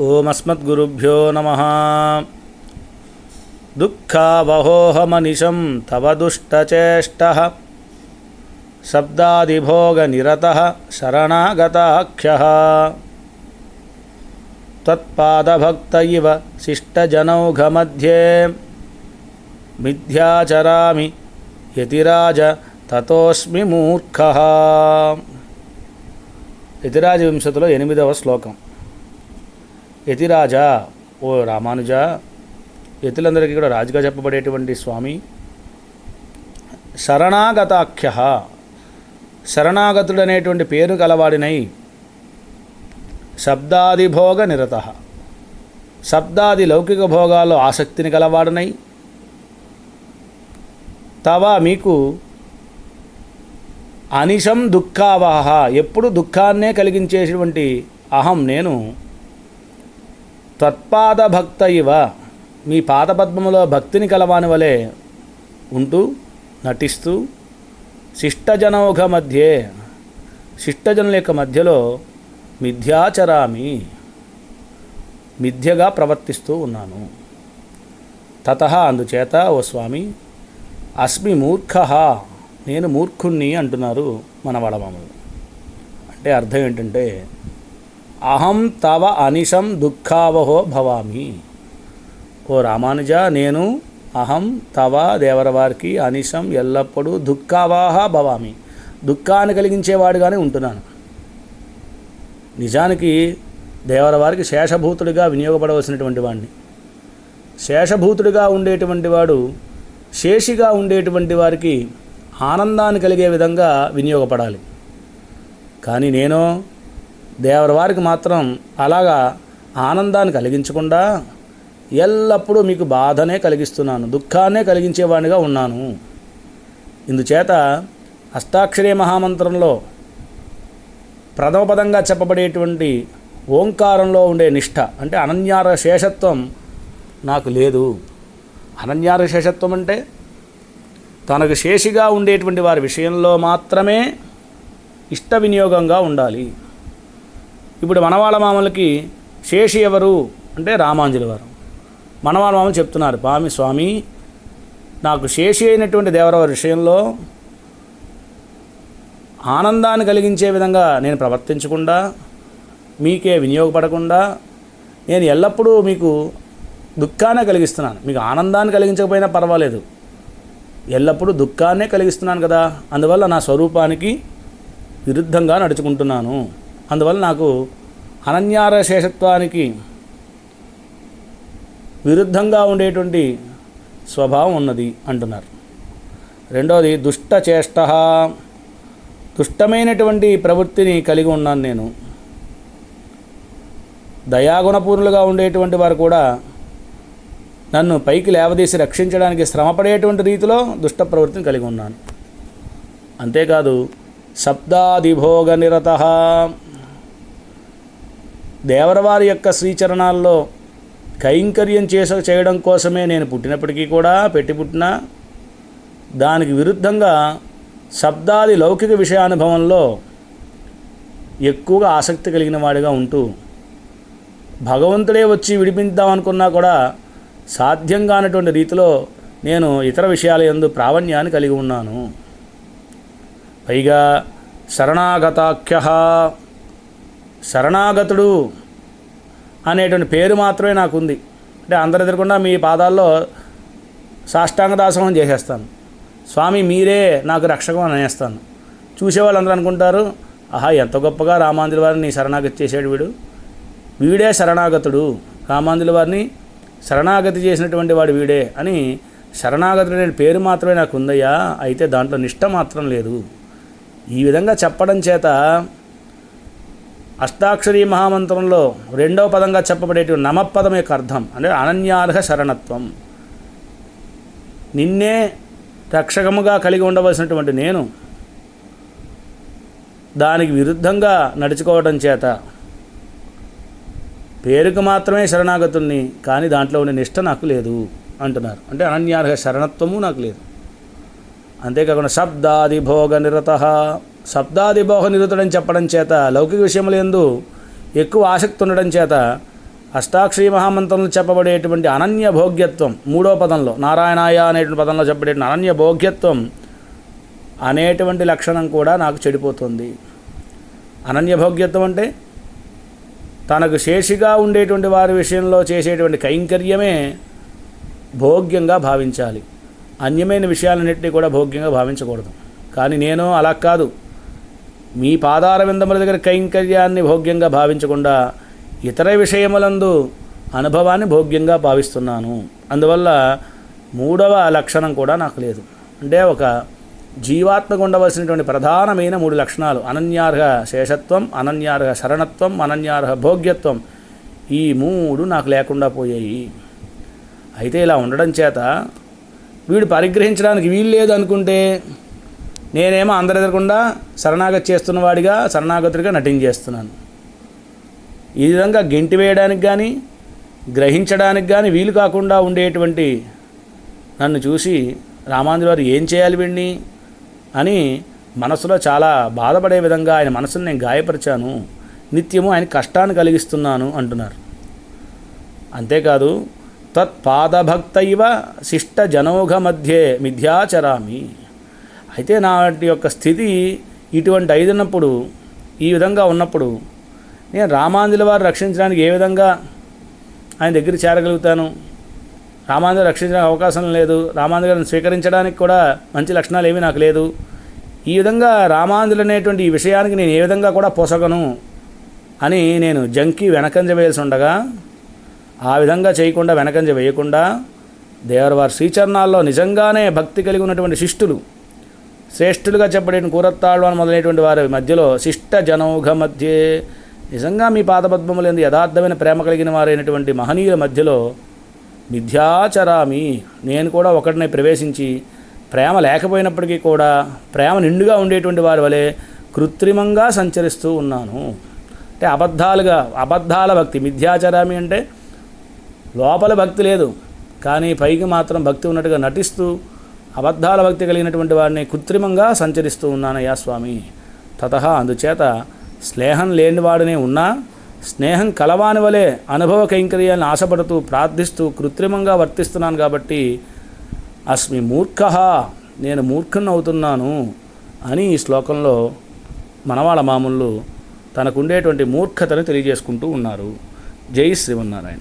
ఓమస్మద్గురుభ్యో నమ. దుఃఖావహోహమనిశం తవ దుష్టచేష్ట. శబ్దాదిభోగనిరత శరణాగతాఖ్య. తత్పాదభక్త ఇవ శిష్టజనౌఘమధ్యే. మిథ్యాచరామి యతిరాజ తతోస్మి మూర్ఖ. యతిరాజ వింశతిలో ఎనిమిదవ శ్లోకం. యతిరాజా ఓ రామానుజ యతులందరికీ కూడా రాజుగా చెప్పబడేటువంటి స్వామి. శరణాగతాఖ్య శరణాగతుడు అనేటువంటి పేరు కలవాడినై శబ్దాదిభోగ నిరత శబ్దాది లౌకిక భోగాల్లో ఆసక్తిని కలవాడినై తవ మీకు అనిశం దుఃఖావహ ఎప్పుడు దుఃఖాన్నే కలిగించేటువంటి అహం నేను త్వత్పాద భక్త ఇవ. మీ పాదపద్మములో భక్తిని కలవాని వలె ఉంటూ నటిస్తూ శిష్టజనౌఘ మధ్యే శిష్టజనుల యొక్క మధ్యలో మిథ్యాచరామి మిథ్యగా ప్రవర్తిస్తూ ఉన్నాను. తత అందుచేత ఓ స్వామి అస్మి మూర్ఖ నేను మూర్ఖుణ్ణి అంటున్నారు మన వడమాములు. అంటే అర్థం ఏంటంటే అహం తవ అనిశం దుఃఖావహో భవామి. ఓ రామానుజ నేను అహం తవ దేవరవారికి అనిశం ఎల్లప్పుడూ దుఃఖావాహ భవామి. దుఃఖాన్ని కలిగించేవాడుగానే ఉంటున్నాను. నిజానికి దేవరవారికి శేషభూతుడిగా వినియోగపడవలసినటువంటి వాడిని శేషభూతుడిగా ఉండేటువంటి వాడు శేషిగా ఉండేటువంటి వారికి ఆనందాన్ని కలిగే విధంగా వినియోగపడాలి. కానీ నేను దేవరి వారికి మాత్రం అలాగా ఆనందాన్ని కలిగించకుండా ఎల్లప్పుడూ మీకు బాధనే కలిగిస్తున్నాను దుఃఖాన్నే కలిగించేవాడిగా ఉన్నాను. ఇందుచేత అష్టాక్షరీ మహామంత్రంలో ప్రథమ పదంగా చెప్పబడేటువంటి ఓంకారంలో ఉండే నిష్ఠ అంటే అనన్యార శేషత్వం నాకు లేదు. అనన్యార శేషత్వం అంటే తనకు శేషిగా ఉండేటువంటి వారి విషయంలో మాత్రమే ఇష్ట వినియోగంగా ఉండాలి. ఇప్పుడు మనవాళ్ళ మామలకి శేషి ఎవరు? అంటే రామాంజలి వారు. మనవాళ్ళ మామలు చెప్తున్నారు పామి స్వామి నాకు శేషి అయినటువంటి దేవరవారి విషయంలో ఆనందాన్ని కలిగించే విధంగా నేను ప్రవర్తించకుండా మీకే వినియోగపడకుండా నేను ఎల్లప్పుడూ మీకు దుఃఖాన్ని కలిగిస్తున్నాను. మీకు ఆనందాన్ని కలిగించకపోయినా పర్వాలేదు. ఎల్లప్పుడూ దుఃఖాన్నే కలిగిస్తున్నాను కదా. అందువల్ల నా స్వరూపానికి విరుద్ధంగా నడుచుకుంటున్నాను. అందువల్ల నాకు అనన్యార శేషత్వానికి విరుద్ధంగా ఉండేటువంటి స్వభావం ఉన్నది అంటున్నారు. రెండవది దుష్టచేష్ట దుష్టమైనటువంటి ప్రవృత్తిని కలిగి ఉన్నాను నేను. దయాగుణపూర్ణులుగా ఉండేటువంటి వారు కూడా నన్ను పైకి లేవదీసి రక్షించడానికి శ్రమపడేటువంటి రీతిలో దుష్ట ప్రవృత్తిని కలిగి ఉన్నాను. అంతేకాదు శబ్దాదిభోగ నిరత దేవరవారి యొక్క శ్రీచరణాల్లో కైంకర్యం చేస చేయడం కోసమే నేను పుట్టినప్పటికీ కూడా పెట్టి పుట్టినా దానికి విరుద్ధంగా శబ్దాది లౌకిక విషయానుభవంలో ఎక్కువగా ఆసక్తి కలిగిన వాడిగా ఉంటూ భగవంతుడే వచ్చి విడిపిద్దాం అనుకున్నా కూడా సాధ్యం కానటువంటి రీతిలో నేను ఇతర విషయాల యందు ప్రావణ్యాన్ని కలిగి ఉన్నాను. పైగా శరణాగతాఖ్య శరణాగతుడు అనేటువంటి పేరు మాత్రమే నాకుంది. అంటే అందరు ఎదురకుండా మీ పాదాల్లో సాష్టాంగదాసం చేసేస్తాను. స్వామి మీరే నాకు రక్షకం అని అనేస్తాను. చూసేవాళ్ళు అందరూ అనుకుంటారు ఆహా ఎంత గొప్పగా రామాంజుల వారిని శరణాగతి చేసాడు వీడు. వీడే శరణాగతుడు. రామాంజుల వారిని శరణాగతి చేసినటువంటి వాడు వీడే అని శరణాగతుడు అనే పేరు మాత్రమే నాకు ఉందయ్యా అయితే దాంట్లో నిష్ట మాత్రం లేదు. ఈ విధంగా చెప్పడం చేత అష్టాక్షరీ మహామంత్రంలో రెండవ పదంగా చెప్పబడేటువంటి నమపదం యొక్క అర్థం అంటే అనన్యార్హ శరణత్వం. నిన్నే రక్షకముగా కలిగి ఉండవలసినటువంటి నేను దానికి విరుద్ధంగా నడుచుకోవడం చేత పేరుకు మాత్రమే శరణాగతుల్ని కానీ దాంట్లో ఉండే నిష్ట నాకు లేదు అంటున్నారు. అంటే అనన్యార్హ శరణత్వము నాకు లేదు. అంతేకాకుండా శబ్దాది భోగ నిరత. శబ్దాది నిరుతుడని చెప్పడం చేత లౌకిక విషయముల ఎందు ఎక్కువ ఆసక్తి ఉండడం చేత అష్టాక్షరీ మహామంత్రంలో చెప్పబడేటువంటి అనన్య భోగ్యత్వం మూడో పదంలో నారాయణాయ అనేటువంటి పదంలో చెప్పబడేటువంటి అనన్య భోగ్యత్వం అనేటువంటి లక్షణం కూడా నాకు చెడిపోతుంది. అనన్య భోగ్యత్వం అంటే తనకు శేషిగా ఉండేటువంటి వారి విషయంలో చేసేటువంటి కైంకర్యమే భోగ్యంగా భావించాలి. అన్యమైన విషయాలన్నింటినీ కూడా భోగ్యంగా భావించకూడదు. కానీ నేను అలా కాదు. మీ పాదార విందముల దగ్గర కైంకర్యాన్ని భోగ్యంగా భావించకుండా ఇతర విషయములందు అనుభవాన్ని భోగ్యంగా భావిస్తున్నాను. అందువల్ల మూడవ లక్షణం కూడా నాకు లేదు. అంటే ఒక జీవాత్మకు ఉండవలసినటువంటి ప్రధానమైన మూడు లక్షణాలు. అనన్యార్హ శేషత్వం అనన్యార్హ శరణత్వం అనన్యార్హ భోగ్యత్వం ఈ మూడు నాకు లేకుండా పోయాయి. అయితే ఇలా ఉండడం చేత వీడు పరిగ్రహించడానికి వీలు లేదు అనుకుంటే నేనేమో అందరి ఎదురకుండా శరణాగతి చేస్తున్న వాడిగా శరణాగతుడిగా నటించేస్తున్నాను ఈ విధంగా గెంటి వేయడానికి కానీ గ్రహించడానికి కానీ వీలు కాకుండా ఉండేటువంటి నన్ను చూసి రామాంధ్ర వారు ఏం చేయాలి వీడిని అని మనసులో చాలా బాధపడే విధంగా ఆయన మనసును నేను గాయపరిచాను. నిత్యము ఆయన కష్టాన్ని కలిగిస్తున్నాను అంటున్నారు. అంతేకాదు తత్పాదభక్త ఇవ శిష్ట జనౌఘ మధ్యే మిథ్యాచరామి. అయితే నాటి యొక్క స్థితి ఇటువంటి అయినప్పుడు ఈ విధంగా ఉన్నప్పుడు నేను రామాంజుల వారు రక్షించడానికి ఏ విధంగా ఆయన దగ్గర చేరగలుగుతాను? రామాంజు రక్షించడానికి అవకాశం లేదు. రామాంజలి గారిని స్వీకరించడానికి కూడా మంచి లక్షణాలు ఏమీ నాకు లేదు. ఈ విధంగా రామాంజులు అనేటువంటి ఈ విషయానికి నేను ఏ విధంగా కూడా పోసగను అని నేను జంకి వెనకంజ వేయాల్సి ఉండగా ఆ విధంగా చేయకుండా వెనకంజ వేయకుండా దేవరవారి శ్రీచరణాల్లో నిజంగానే భక్తి కలిగి ఉన్నటువంటి శిష్టులు శ్రేష్ఠులుగా చెప్పబడిన కూరత్తాళ్ళు అని మొదలైనటువంటి వారి మధ్యలో శిష్ట జనౌఘ మధ్య. నిజంగా మీ పాదపద్మములు ఎందు యథార్థమైన ప్రేమ కలిగిన వారైనటువంటి మహనీయుల మధ్యలో మిథ్యాచరామి నేను కూడా ఒకటినే ప్రవేశించి ప్రేమ లేకపోయినప్పటికీ కూడా ప్రేమ నిండుగా ఉండేటువంటి వారి వలె కృత్రిమంగా సంచరిస్తూ ఉన్నాను. అంటే అబద్ధాలుగా అబద్ధాల భక్తి మిథ్యాచరామి అంటే లోపల భక్తి లేదు. కానీ పైకి మాత్రం భక్తి ఉన్నట్టుగా నటిస్తూ అబద్ధాల భక్తి కలిగినటువంటి వాడిని కృత్రిమంగా సంచరిస్తూ ఉన్నానయ్యా స్వామి. తత అందుచేత స్నేహం లేనివాడనే ఉన్నా స్నేహం కలవాని వలె అనుభవ కైంకర్యాలను ఆశపడుతూ ప్రార్థిస్తూ కృత్రిమంగా వర్తిస్తున్నాను కాబట్టి అస్మి మూర్ఖ నేను మూర్ఖుని అవుతున్నాను అని ఈ శ్లోకంలో మనవాళ్ళ మామూలు తనకుండేటువంటి మూర్ఖతను తెలియజేసుకుంటూ ఉన్నారు. జై శ్రీమన్నారాయణ.